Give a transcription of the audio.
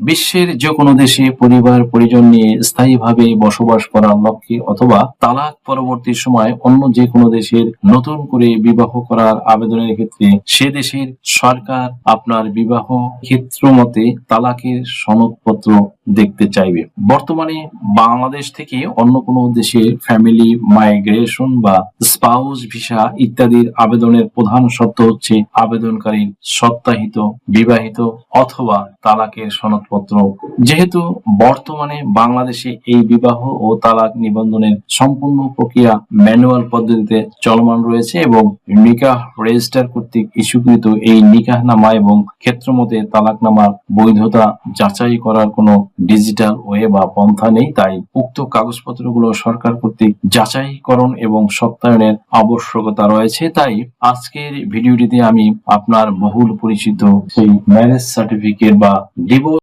বিশ্বের যে কোনো দেশে পরিবার, পরিজন নিয়ে স্থায়ীভাবে বসবাস করার লক্ষ্যে অথবা তালাক পরবর্তী সময় অন্য যে কোনো দেশের নতুন করে বিবাহ করার আবেদনের ক্ষেত্রে সে দেশের সরকার আপনার বিবাহ ক্ষেত্র মতে তালাকের সনদপত্র দেখতে চাইবে। বর্তমানে বাংলাদেশ থেকে অন্য কোনো দেশে ফ্যামিলি মাইগ্রেশন বা স্পাউস ভিসা ইত্যাদির আবেদনের প্রধান শর্ত হচ্ছে আবেদনকারী সত্তাহিত বিবাহিত অথবা তালাকের সনদপত্র। যেহেতু বর্তমানে বাংলাদেশে এই বিবাহ ও তালাক নিবন্ধনের সম্পূর্ণ প্রক্রিয়া ম্যানুয়াল পদ্ধতিতে চলমান রয়েছে এবং নিকাহ রেজিস্টার কর্তৃক ইস্যুকৃত এই নিকাহনামা এবং ক্ষেত্রমতে তালাকনামার বৈধতা যাচাই করার কোনো ডিজিটাল ওয়ে বা পন্থা নেই, তাই উক্ত কাগজপত্রগুলো সরকার কর্তৃক যাচাইকরণ এবং সত্যায়নের আবশ্যকতা রয়েছে। তাই আজকের ভিডিওটিতে আমি আপনার বহুল পরিচিত সেই ম্যারেজ সার্টিফিকেট বা ডিভোর্স